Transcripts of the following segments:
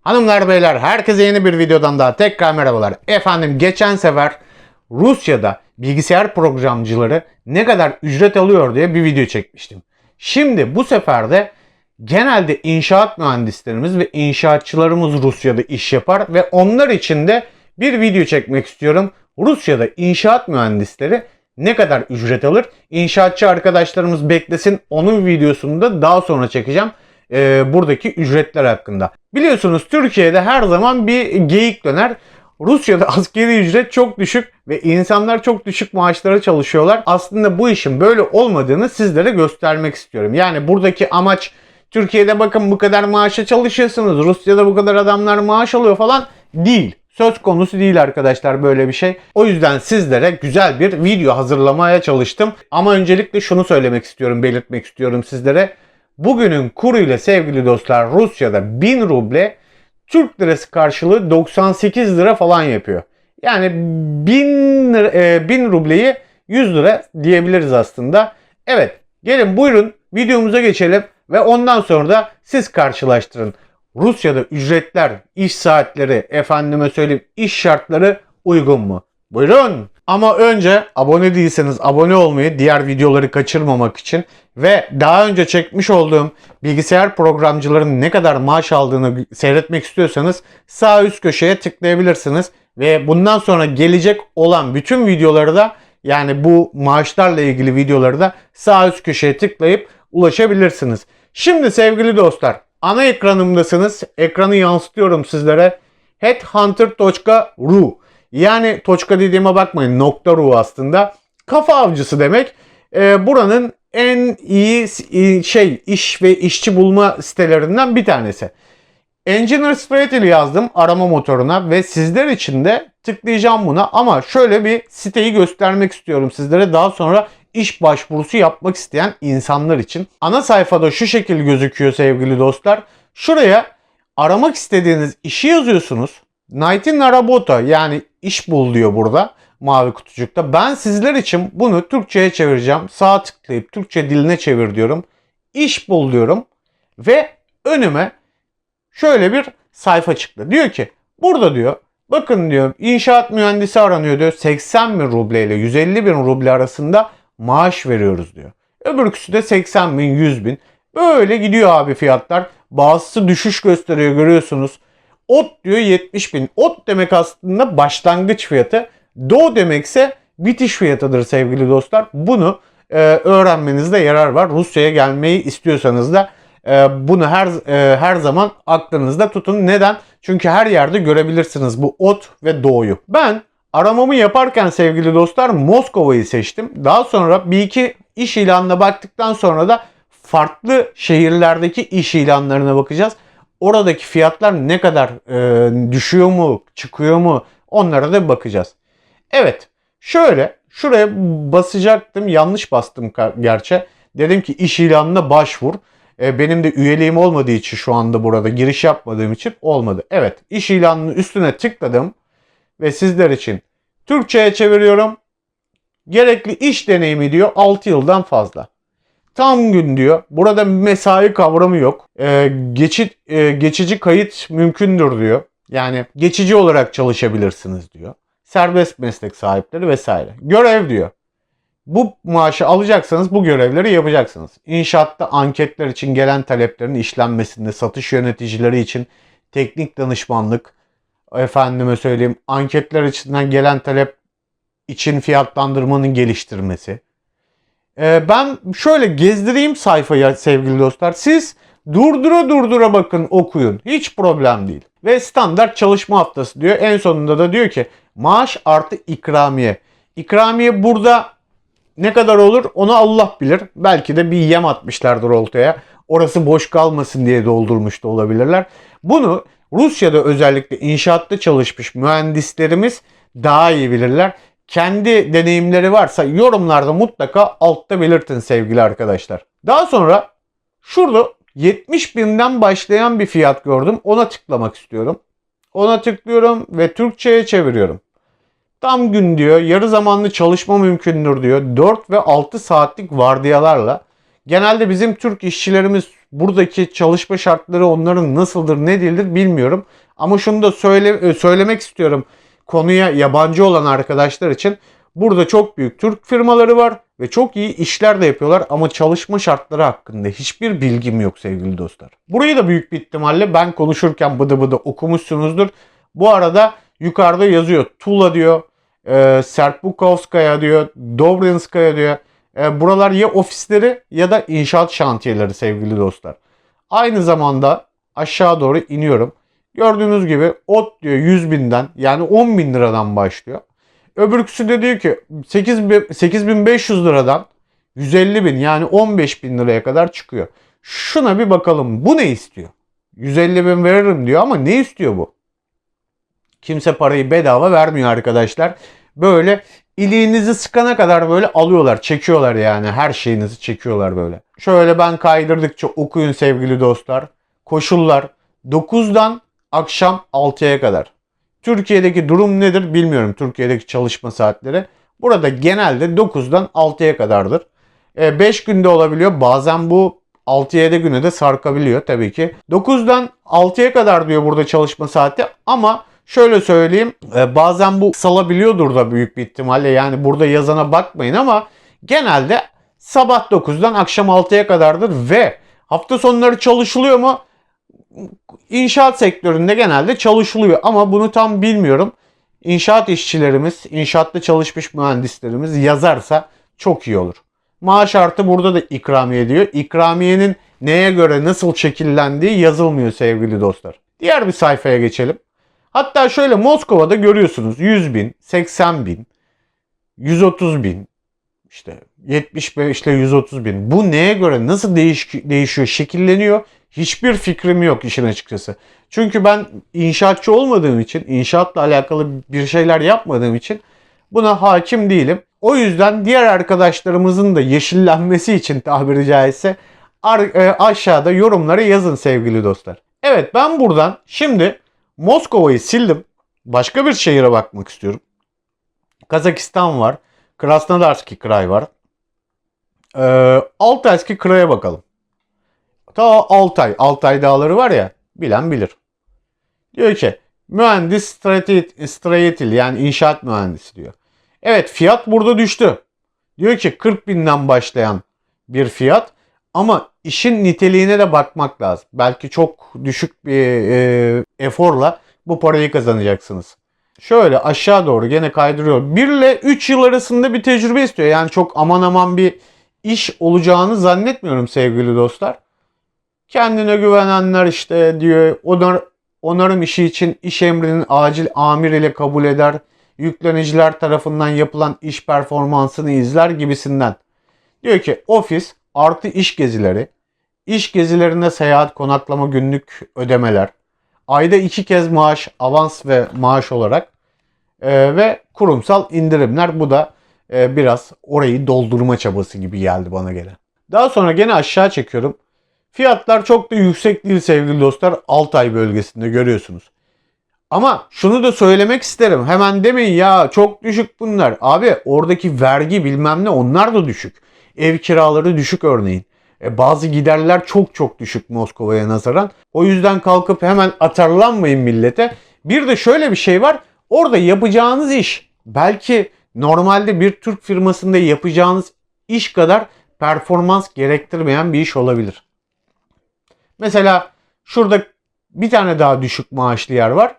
Hanımlar beyler herkese yeni bir videodan daha tekrar merhabalar. Efendim geçen sefer Rusya'da bilgisayar programcıları ne kadar ücret alıyor diye bir video çekmiştim. Şimdi bu sefer de genelde inşaat mühendislerimiz ve inşaatçılarımız Rusya'da iş yapar ve onlar için de bir video çekmek istiyorum. Rusya'da inşaat mühendisleri ne kadar ücret alır? İnşaatçı arkadaşlarımız beklesin. Onun videosunu da daha sonra çekeceğim. Ee, buradaki ücretler hakkında. Biliyorsunuz Türkiye'de her zaman bir geyik döner. Rusya'da askeri ücret çok düşük ve insanlar çok düşük maaşlara çalışıyorlar. Aslında bu işin böyle olmadığını sizlere göstermek istiyorum. Yani buradaki amaç Türkiye'de bakın bu kadar maaşa çalışıyorsunuz. Rusya'da bu kadar adamlar maaş alıyor falan değil. Söz konusu değil arkadaşlar böyle bir şey. O yüzden sizlere güzel bir video hazırlamaya çalıştım. Ama öncelikle şunu söylemek istiyorum, belirtmek istiyorum sizlere. Bugünün kuruyla sevgili dostlar Rusya'da 1000 ruble Türk lirası karşılığı 98 lira falan yapıyor. Yani 1000, lira- e, 1000 rubleyi 100 lira diyebiliriz aslında. Evet gelin buyurun videomuza geçelim ve ondan sonra da siz karşılaştırın. Rusya'da ücretler, iş saatleri, efendime söyleyeyim iş şartları uygun mu? Buyurun. Ama önce abone değilseniz abone olmayı diğer videoları kaçırmamak için ve daha önce çekmiş olduğum bilgisayar programcıların ne kadar maaş aldığını seyretmek istiyorsanız sağ üst köşeye tıklayabilirsiniz ve bundan sonra gelecek olan bütün videoları da yani bu maaşlarla ilgili videoları da sağ üst köşeye tıklayıp ulaşabilirsiniz. Şimdi sevgili dostlar ana ekranımdasınız. Ekranı yansıtıyorum sizlere. Headhunter.ru yani toçka dediğime bakmayın nokta ru aslında. Kafa avcısı demek. Ee, buranın en iyi s- şey iş ve işçi bulma sitelerinden bir tanesi. Engineer Strategy yazdım arama motoruna ve sizler için de tıklayacağım buna ama şöyle bir siteyi göstermek istiyorum sizlere daha sonra iş başvurusu yapmak isteyen insanlar için. Ana sayfada şu şekil gözüküyor sevgili dostlar. Şuraya aramak istediğiniz işi yazıyorsunuz. Nightin Arabota yani iş bul diyor burada mavi kutucukta. Ben sizler için bunu Türkçe'ye çevireceğim. Sağ tıklayıp Türkçe diline çevir diyorum. İş bul diyorum ve önüme şöyle bir sayfa çıktı. Diyor ki burada diyor bakın diyor inşaat mühendisi aranıyor diyor 80 bin ruble ile 150 bin ruble arasında maaş veriyoruz diyor. Öbürküsü de 80 bin 100 bin. Böyle gidiyor abi fiyatlar. Bazısı düşüş gösteriyor görüyorsunuz. Ot diyor 70 bin. Ot demek aslında başlangıç fiyatı. Do demekse bitiş fiyatıdır sevgili dostlar. Bunu e, öğrenmenizde yarar var. Rusya'ya gelmeyi istiyorsanız da e, bunu her e, her zaman aklınızda tutun. Neden? Çünkü her yerde görebilirsiniz bu ot ve doğuyu. Ben aramamı yaparken sevgili dostlar Moskova'yı seçtim. Daha sonra bir iki iş ilanına baktıktan sonra da farklı şehirlerdeki iş ilanlarına bakacağız. Oradaki fiyatlar ne kadar e, düşüyor mu, çıkıyor mu onlara da bakacağız. Evet şöyle şuraya basacaktım yanlış bastım gerçi. Dedim ki iş ilanına başvur. E, benim de üyeliğim olmadığı için şu anda burada giriş yapmadığım için olmadı. Evet iş ilanının üstüne tıkladım ve sizler için Türkçe'ye çeviriyorum. Gerekli iş deneyimi diyor 6 yıldan fazla. Tam gün diyor. Burada mesai kavramı yok. Ee, geçit e, geçici kayıt mümkündür diyor. Yani geçici olarak çalışabilirsiniz diyor. Serbest meslek sahipleri vesaire. Görev diyor. Bu maaşı alacaksanız bu görevleri yapacaksınız. İnşaatta anketler için gelen taleplerin işlenmesinde, satış yöneticileri için teknik danışmanlık, efendime söyleyeyim anketler içinden gelen talep için fiyatlandırmanın geliştirmesi. Ee, ben şöyle gezdireyim sayfayı sevgili dostlar. Siz durdura durdura bakın okuyun. Hiç problem değil. Ve standart çalışma haftası diyor. En sonunda da diyor ki maaş artı ikramiye. İkramiye burada ne kadar olur onu Allah bilir. Belki de bir yem atmışlardır oltaya. Orası boş kalmasın diye doldurmuş da olabilirler. Bunu Rusya'da özellikle inşaatta çalışmış mühendislerimiz daha iyi bilirler. Kendi deneyimleri varsa yorumlarda mutlaka altta belirtin sevgili arkadaşlar. Daha sonra şurada 70 binden başlayan bir fiyat gördüm. Ona tıklamak istiyorum. Ona tıklıyorum ve Türkçe'ye çeviriyorum. Tam gün diyor, yarı zamanlı çalışma mümkündür diyor. 4 ve 6 saatlik vardiyalarla Genelde bizim Türk işçilerimiz buradaki çalışma şartları onların nasıldır ne değildir bilmiyorum. Ama şunu da söyle, e, söylemek istiyorum konuya yabancı olan arkadaşlar için. Burada çok büyük Türk firmaları var ve çok iyi işler de yapıyorlar ama çalışma şartları hakkında hiçbir bilgim yok sevgili dostlar. Burayı da büyük bir ihtimalle ben konuşurken bıdı bıdı okumuşsunuzdur. Bu arada yukarıda yazıyor Tula diyor, e, Serpukovskaya diyor, Dobrinskaya diyor. E, buralar ya ofisleri ya da inşaat şantiyeleri sevgili dostlar. Aynı zamanda aşağı doğru iniyorum. Gördüğünüz gibi ot diyor 100 binden yani 10 bin liradan başlıyor. Öbürküsü de diyor ki 8 bin- 8500 liradan 150 bin yani 15 bin liraya kadar çıkıyor. Şuna bir bakalım bu ne istiyor? 150 bin veririm diyor ama ne istiyor bu? Kimse parayı bedava vermiyor arkadaşlar. Böyle iliğinizi sıkana kadar böyle alıyorlar, çekiyorlar yani. Her şeyinizi çekiyorlar böyle. Şöyle ben kaydırdıkça okuyun sevgili dostlar. Koşullar 9'dan akşam 6'ya kadar. Türkiye'deki durum nedir bilmiyorum. Türkiye'deki çalışma saatleri. Burada genelde 9'dan 6'ya kadardır. 5 günde olabiliyor. Bazen bu 6-7 güne de sarkabiliyor tabii ki. 9'dan 6'ya kadar diyor burada çalışma saati ama şöyle söyleyeyim e, bazen bu salabiliyordur da büyük bir ihtimalle yani burada yazana bakmayın ama genelde sabah 9'dan akşam 6'ya kadardır ve hafta sonları çalışılıyor mu? İnşaat sektöründe genelde çalışılıyor ama bunu tam bilmiyorum. İnşaat işçilerimiz, inşaatta çalışmış mühendislerimiz yazarsa çok iyi olur. Maaş artı burada da ikramiye diyor. İkramiyenin neye göre nasıl şekillendiği yazılmıyor sevgili dostlar. Diğer bir sayfaya geçelim. Hatta şöyle Moskova'da görüyorsunuz 100 bin, 80 bin, 130 bin, işte 75 ile 130 bin. Bu neye göre nasıl değiş değişiyor, şekilleniyor? Hiçbir fikrim yok işin açıkçası. Çünkü ben inşaatçı olmadığım için, inşaatla alakalı bir şeyler yapmadığım için buna hakim değilim. O yüzden diğer arkadaşlarımızın da yeşillenmesi için tabiri caizse e, aşağıda yorumlara yazın sevgili dostlar. Evet ben buradan şimdi Moskova'yı sildim. Başka bir şehire bakmak istiyorum. Kazakistan var. Krasnodarski Kray var. Ee, Altayski Kray'a bakalım. Ta Altay. Altay dağları var ya bilen bilir. Diyor ki mühendis strayetil yani inşaat mühendisi diyor. Evet fiyat burada düştü. Diyor ki 40 binden başlayan bir fiyat ama işin niteliğine de bakmak lazım. Belki çok düşük bir e, eforla bu parayı kazanacaksınız. Şöyle aşağı doğru gene kaydırıyor. 1 ile 3 yıl arasında bir tecrübe istiyor. Yani çok aman aman bir iş olacağını zannetmiyorum sevgili dostlar. Kendine güvenenler işte diyor onar, onarım işi için iş emrinin acil amir ile kabul eder. Yükleniciler tarafından yapılan iş performansını izler gibisinden. Diyor ki ofis artı iş gezileri, iş gezilerinde seyahat konaklama günlük ödemeler, ayda iki kez maaş, avans ve maaş olarak e, ve kurumsal indirimler. Bu da e, biraz orayı doldurma çabası gibi geldi bana gelen. Daha sonra gene aşağı çekiyorum. Fiyatlar çok da yüksek değil sevgili dostlar. Altay bölgesinde görüyorsunuz. Ama şunu da söylemek isterim. Hemen demeyin ya çok düşük bunlar. Abi oradaki vergi bilmem ne onlar da düşük. Ev kiraları düşük örneğin. E, bazı giderler çok çok düşük Moskova'ya nazaran. O yüzden kalkıp hemen atarlanmayın millete. Bir de şöyle bir şey var. Orada yapacağınız iş belki normalde bir Türk firmasında yapacağınız iş kadar performans gerektirmeyen bir iş olabilir. Mesela şurada bir tane daha düşük maaşlı yer var.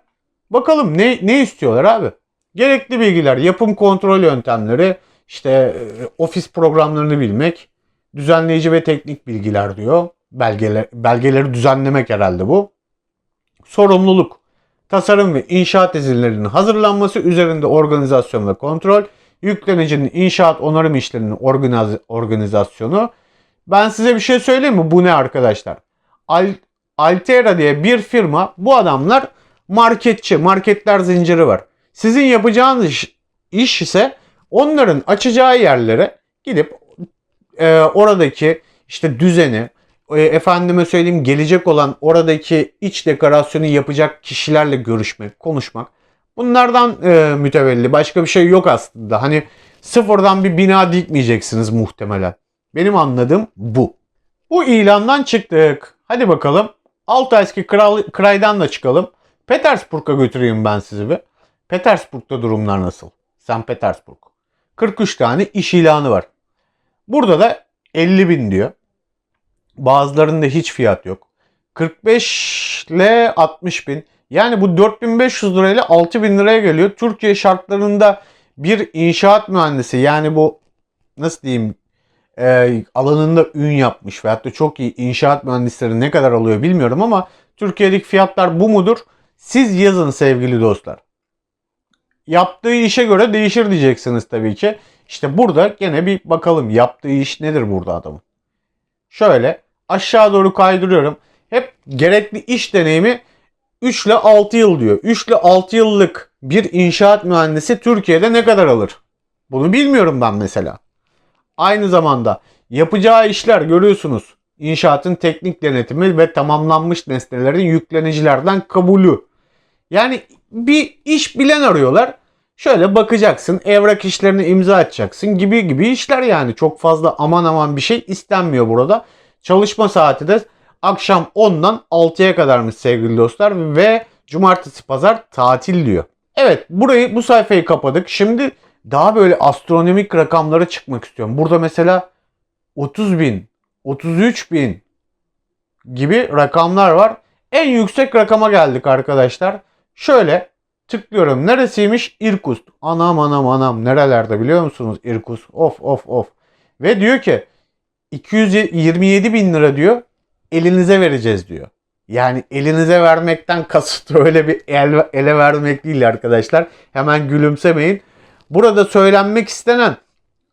Bakalım ne, ne istiyorlar abi? Gerekli bilgiler, yapım kontrol yöntemleri, işte e, ofis programlarını bilmek, düzenleyici ve teknik bilgiler diyor. Belgeler, belgeleri düzenlemek herhalde bu. Sorumluluk, tasarım ve inşaat izinlerinin hazırlanması üzerinde organizasyon ve kontrol, yüklenicinin inşaat onarım işlerinin organiz- organizasyonu. Ben size bir şey söyleyeyim mi? Bu ne arkadaşlar? Al- Altera diye bir firma bu adamlar marketçi, marketler zinciri var. Sizin yapacağınız iş, iş ise onların açacağı yerlere gidip e, oradaki işte düzeni, e, efendime söyleyeyim gelecek olan oradaki iç dekorasyonu yapacak kişilerle görüşmek, konuşmak. Bunlardan e, mütevelli başka bir şey yok aslında. Hani sıfırdan bir bina dikmeyeceksiniz muhtemelen. Benim anladığım bu. Bu ilandan çıktık. Hadi bakalım. Altayski Kral, Kray'dan da çıkalım. Petersburg'a götüreyim ben sizi bir. Petersburg'da durumlar nasıl? St. Petersburg. 43 tane iş ilanı var. Burada da 50 bin diyor. Bazılarında hiç fiyat yok. 45 ile 60 bin. Yani bu 4500 lirayla 6000 liraya geliyor. Türkiye şartlarında bir inşaat mühendisi yani bu nasıl diyeyim e, alanında ün yapmış veyahut da çok iyi inşaat mühendisleri ne kadar alıyor bilmiyorum ama Türkiye'deki fiyatlar bu mudur? Siz yazın sevgili dostlar. Yaptığı işe göre değişir diyeceksiniz tabii ki. İşte burada gene bir bakalım yaptığı iş nedir burada adamın. Şöyle aşağı doğru kaydırıyorum. Hep gerekli iş deneyimi 3 ile 6 yıl diyor. 3 ile 6 yıllık bir inşaat mühendisi Türkiye'de ne kadar alır? Bunu bilmiyorum ben mesela. Aynı zamanda yapacağı işler görüyorsunuz. İnşaatın teknik denetimi ve tamamlanmış nesnelerin yüklenicilerden kabulü. Yani bir iş bilen arıyorlar. Şöyle bakacaksın, evrak işlerini imza atacaksın gibi gibi işler yani. Çok fazla aman aman bir şey istenmiyor burada. Çalışma saati de akşam 10'dan 6'ya kadarmış sevgili dostlar ve cumartesi pazar tatil diyor. Evet burayı bu sayfayı kapadık. Şimdi daha böyle astronomik rakamlara çıkmak istiyorum. Burada mesela 30 bin, 33 bin gibi rakamlar var. En yüksek rakama geldik arkadaşlar. Şöyle tıklıyorum. Neresiymiş? Irkutsk. Anam anam anam. Nerelerde biliyor musunuz? Irkutsk. Of of of. Ve diyor ki 227 bin lira diyor elinize vereceğiz diyor. Yani elinize vermekten kasıt öyle bir el, ele vermek değil arkadaşlar. Hemen gülümsemeyin. Burada söylenmek istenen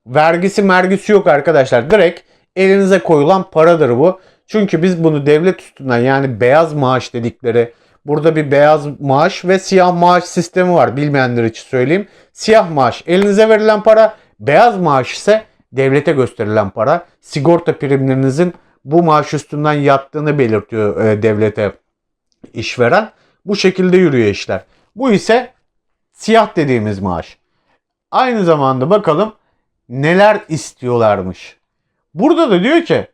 vergisi mergisi yok arkadaşlar. Direkt elinize koyulan paradır bu. Çünkü biz bunu devlet üstünden yani beyaz maaş dedikleri burada bir beyaz maaş ve siyah maaş sistemi var. Bilmeyenler için söyleyeyim. Siyah maaş elinize verilen para, beyaz maaş ise devlete gösterilen para. Sigorta primlerinizin bu maaş üstünden yattığını belirtiyor e, devlete işveren. Bu şekilde yürüyor işler. Bu ise siyah dediğimiz maaş. Aynı zamanda bakalım neler istiyorlarmış. Burada da diyor ki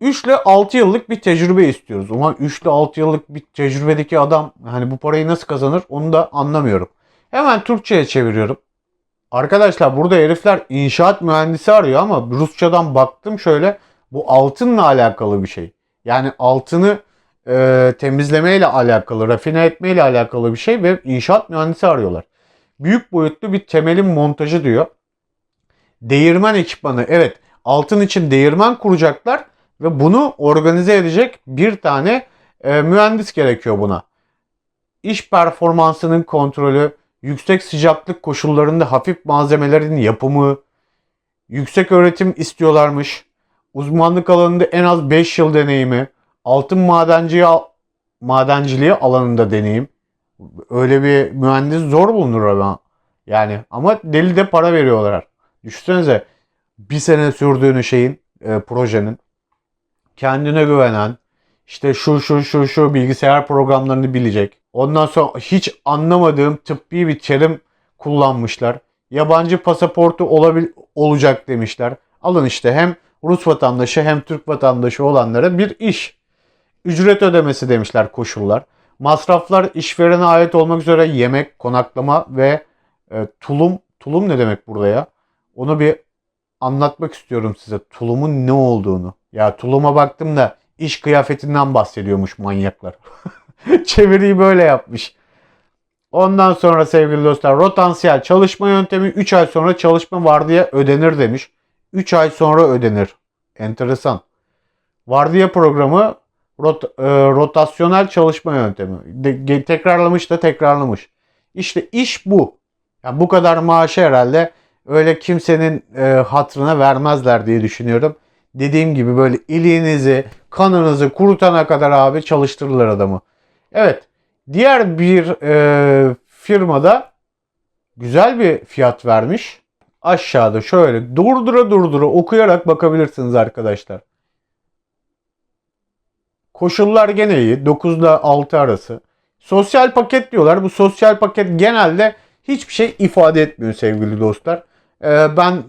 3 ile 6 yıllık bir tecrübe istiyoruz. Ulan 3 ile 6 yıllık bir tecrübedeki adam hani bu parayı nasıl kazanır onu da anlamıyorum. Hemen Türkçe'ye çeviriyorum. Arkadaşlar burada herifler inşaat mühendisi arıyor ama Rusçadan baktım şöyle bu altınla alakalı bir şey. Yani altını e, temizlemeyle alakalı, rafine etmeyle alakalı bir şey ve inşaat mühendisi arıyorlar. Büyük boyutlu bir temelin montajı diyor. Değirmen ekipmanı. Evet altın için değirmen kuracaklar ve bunu organize edecek bir tane e, mühendis gerekiyor buna. İş performansının kontrolü, yüksek sıcaklık koşullarında hafif malzemelerin yapımı, yüksek öğretim istiyorlarmış. Uzmanlık alanında en az 5 yıl deneyimi, altın madenciliği, madenciliği alanında deneyim. Öyle bir mühendis zor bulunur ama. Yani ama deli de para veriyorlar. Düşünsenize bir sene sürdüğünü şeyin, e, projenin kendine güvenen, işte şu şu şu şu bilgisayar programlarını bilecek. Ondan sonra hiç anlamadığım tıbbi bir terim kullanmışlar. Yabancı pasaportu olabil olacak demişler. Alın işte hem Rus vatandaşı hem Türk vatandaşı olanlara bir iş. Ücret ödemesi demişler koşullar. Masraflar işverene ait olmak üzere yemek, konaklama ve e, tulum. Tulum ne demek burada ya? Onu bir anlatmak istiyorum size. Tulumun ne olduğunu. Ya tuluma baktım da iş kıyafetinden bahsediyormuş manyaklar. Çeviriyi böyle yapmış. Ondan sonra sevgili dostlar rotansiyel çalışma yöntemi 3 ay sonra çalışma vardiya ödenir demiş. 3 ay sonra ödenir. Enteresan. Vardiya programı rot, e, rotasyonel çalışma yöntemi. De, tekrarlamış da tekrarlamış. İşte iş bu. Yani bu kadar maaşı herhalde öyle kimsenin e, hatrına vermezler diye düşünüyorum. Dediğim gibi böyle iliğinizi, kanınızı kurutana kadar abi çalıştırırlar adamı. Evet. Diğer bir e, firmada güzel bir fiyat vermiş. Aşağıda şöyle durdura durdura okuyarak bakabilirsiniz arkadaşlar. Koşullar gene iyi. 9 ile 6 arası. Sosyal paket diyorlar. Bu sosyal paket genelde hiçbir şey ifade etmiyor sevgili dostlar. Ee, ben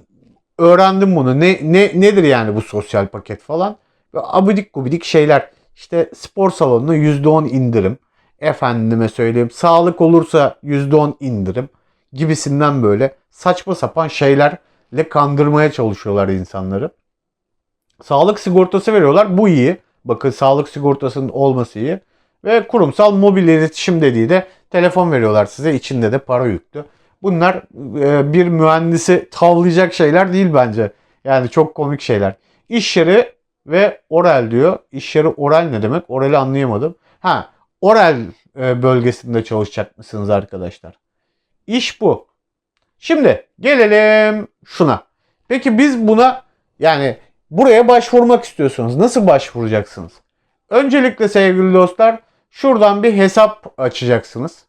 öğrendim bunu. Ne, ne nedir yani bu sosyal paket falan? Ve abidik gubidik şeyler. İşte spor salonuna %10 indirim. Efendime söyleyeyim sağlık olursa %10 indirim gibisinden böyle saçma sapan şeylerle kandırmaya çalışıyorlar insanları. Sağlık sigortası veriyorlar. Bu iyi. Bakın sağlık sigortasının olması iyi. Ve kurumsal mobil iletişim dediği de telefon veriyorlar size. içinde de para yüklü. Bunlar e, bir mühendisi tavlayacak şeyler değil bence. Yani çok komik şeyler. İş yeri ve oral diyor. İş yeri oral ne demek? Oral'i anlayamadım. Ha, oral e, bölgesinde çalışacak mısınız arkadaşlar? İş bu. Şimdi gelelim şuna. Peki biz buna yani buraya başvurmak istiyorsunuz. Nasıl başvuracaksınız? Öncelikle sevgili dostlar şuradan bir hesap açacaksınız.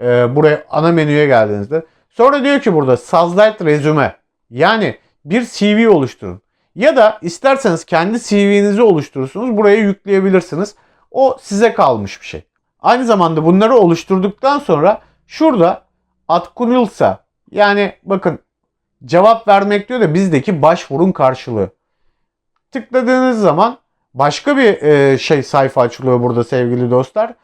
Ee, buraya ana menüye geldiğinizde. Sonra diyor ki burada Sazlight Resume. Yani bir CV oluşturun. Ya da isterseniz kendi CV'nizi oluşturursunuz. Buraya yükleyebilirsiniz. O size kalmış bir şey. Aynı zamanda bunları oluşturduktan sonra şurada atkunulsa yani bakın cevap vermek diyor da bizdeki başvurun karşılığı. Tıkladığınız zaman başka bir e, şey sayfa açılıyor burada sevgili dostlar.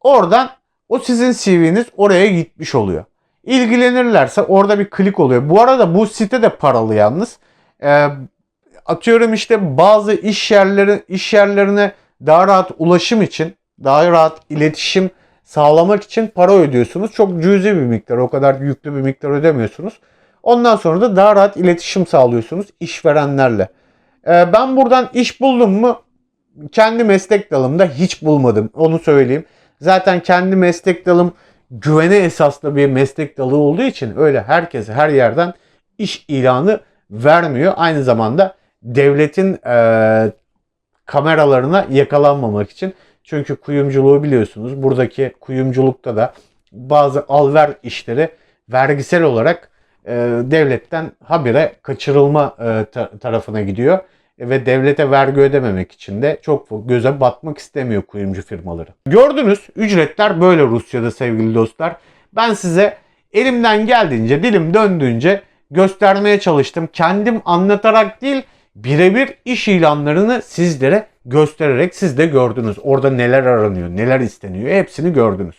Oradan o sizin CV'niz oraya gitmiş oluyor. İlgilenirlerse orada bir klik oluyor. Bu arada bu site de paralı yalnız. E, atıyorum işte bazı iş yerleri iş yerlerine daha rahat ulaşım için, daha rahat iletişim sağlamak için para ödüyorsunuz. Çok cüzi bir miktar, o kadar yüklü bir miktar ödemiyorsunuz. Ondan sonra da daha rahat iletişim sağlıyorsunuz işverenlerle. Ee, ben buradan iş buldum mu? Kendi meslek dalımda hiç bulmadım. Onu söyleyeyim. Zaten kendi meslek dalım güvene esaslı bir meslek dalı olduğu için öyle herkese her yerden iş ilanı vermiyor. Aynı zamanda devletin e, kameralarına yakalanmamak için. Çünkü kuyumculuğu biliyorsunuz. Buradaki kuyumculukta da bazı alver işleri vergisel olarak e, devletten habire kaçırılma e, ta- tarafına gidiyor. E, ve devlete vergi ödememek için de çok göze batmak istemiyor kuyumcu firmaları. Gördünüz ücretler böyle Rusya'da sevgili dostlar. Ben size elimden geldiğince, dilim döndüğünce göstermeye çalıştım. Kendim anlatarak değil, birebir iş ilanlarını sizlere göstererek siz de gördünüz. Orada neler aranıyor, neler isteniyor hepsini gördünüz.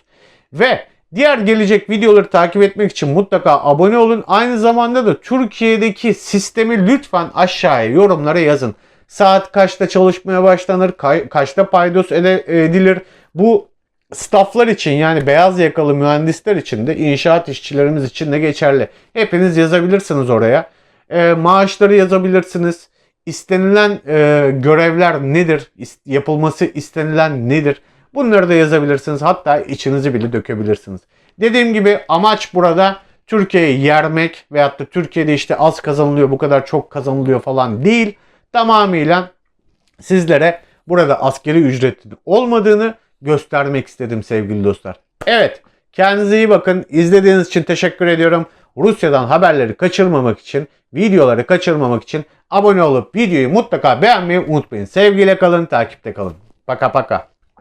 Ve diğer gelecek videoları takip etmek için mutlaka abone olun. Aynı zamanda da Türkiye'deki sistemi lütfen aşağıya yorumlara yazın. Saat kaçta çalışmaya başlanır, ka- kaçta paydos edilir. Bu stafflar için yani beyaz yakalı mühendisler için de inşaat işçilerimiz için de geçerli. Hepiniz yazabilirsiniz oraya. E, maaşları yazabilirsiniz. İstenilen e, görevler nedir? İst- yapılması istenilen nedir? Bunları da yazabilirsiniz. Hatta içinizi bile dökebilirsiniz. Dediğim gibi amaç burada Türkiye'yi yermek veyahut da Türkiye'de işte az kazanılıyor bu kadar çok kazanılıyor falan değil. Tamamıyla sizlere burada askeri ücretin olmadığını göstermek istedim sevgili dostlar. Evet kendinize iyi bakın. İzlediğiniz için teşekkür ediyorum. Rusya'dan haberleri kaçırmamak için, videoları kaçırmamak için abone olup videoyu mutlaka beğenmeyi unutmayın. Sevgiyle kalın, takipte kalın. Paka paka.